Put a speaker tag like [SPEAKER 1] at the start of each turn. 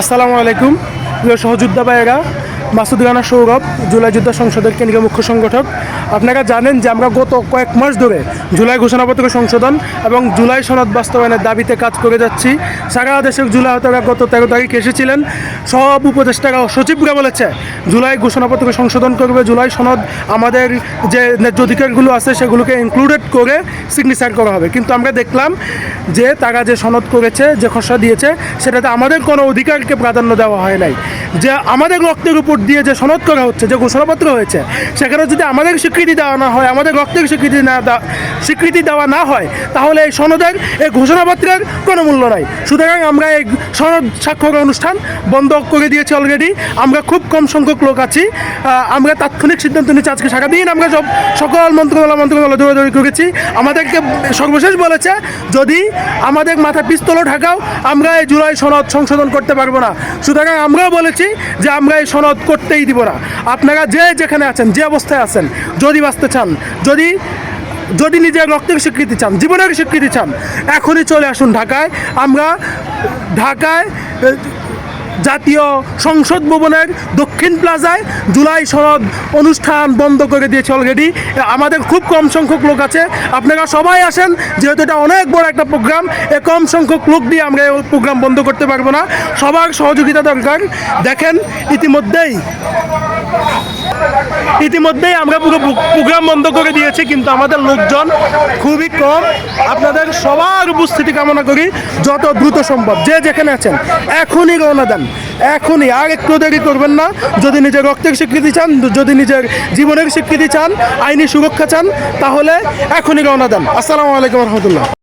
[SPEAKER 1] আসসালামু আলাইকুম। প্রিয় সহযোদ্ধা ভাইয়েরা মাসুদ রানা সৌরভ, জুলাই যুদ্ধ সংসদের কেন্দ্রীয় মুখ্য সংগঠক। আপনারা জানেন যে আমরা গত কয়েক মাস ধরে জুলাই ঘোষণাপত্র সংশোধন এবং জুলাই সনদ বাস্তবায়নের দাবিতে কাজ করে যাচ্ছি। সারা দেশের জুলাই হতারা গত তেরো তারিখ এসেছিলেন। সব উপদেষ্টারা সচিবরা বলেছে, জুলাই ঘোষণাপত্র সংশোধন করবে, জুলাই সনদ আমাদের যে ন্যায্য অধিকারগুলো আছে সেগুলোকে ইনক্লুডেড করে সিগনেচার করা হবে। কিন্তু আমরা দেখলাম যে তারা যে সনদ করেছে, যে খসড়া দিয়েছে, সেটাতে আমাদের কোনো অধিকারকে প্রাধান্য দেওয়া হয় নাই। যে আমাদের রক্তের উপর দিয়ে যে সনদ করা হচ্ছে, যে ঘোষণাপত্র হয়েছে, সেখানে যদি আমাদের স্বীকৃতি দেওয়া না হয়, আমাদের রক্তের স্বীকৃতি না স্বীকৃতি দেওয়া না হয়, তাহলে এই সনদের, এই ঘোষণাপত্রের কোনো মূল্য নাই। সুতরাং আমরা এই সনদ স্বাক্ষর অনুষ্ঠান বন্ধ করে দিয়েছি অলরেডি আমরা খুব কম সংখ্যক লোক আছি। আমরা তাৎক্ষণিক সিদ্ধান্ত নিচ্ছি আজকে সারাদিন আমরা সব, সকল মন্ত্রণালয় মন্ত্রণালয় দৌড়াদৌড়ি করেছি। আমাদেরকে সর্বশেষ বলেছে, যদি আমাদের মাথা পিস্তলও ঢাকাও আমরা এই জুলাই সনদ সংশোধন করতে পারব না। সুতরাং আমরাও বলেছি যে আমরা এই সনদ করতেই দিব না। আপনারা যে যেখানে আছেন, যে অবস্থায় আছেন, যদি বাঁচতে চান, যদি যদি নিজের রক্তের স্বীকৃতি চান, জীবনের স্বীকৃতি চান, এখনই চলে আসুন ঢাকায়। আমরা ঢাকায় জাতীয় সংসদ ভবনের দক্ষিণ প্লাজায় জুলাই সনদ অনুষ্ঠান বন্ধ করে দিয়েছে অলরেডি আমাদের খুব কম সংখ্যক লোক আছে। আপনারা সবাই আসেন, যেহেতু এটা অনেক বড় একটা প্রোগ্রাম এ কম সংখ্যক লোক দিয়ে আমরা এই প্রোগ্রাম বন্ধ করতে পারব না। সবার সহযোগিতা দরকার। দেখেন, ইতিমধ্যেই ইতিমধ্যেই আমরা পুরো প্রোগ্রাম বন্ধ করে দিয়েছি, কিন্তু আমাদের লোকজন খুবই কম। আপনাদের সবার উপস্থিতি কামনা করি, যত দ্রুত সম্ভব। যে যেখানে আছেন, এখনই রওনা দেন, এখনই। আর একটু দেরি করবেন না, যদি নিজের রক্তের স্বীকৃতি চান, যদি নিজের জীবনের স্বীকৃতি চান, আইনি সুরক্ষা চান, তাহলে এখনই রওনা দেন। আসসালামু আলাইকুম রহমতুল্লাহ।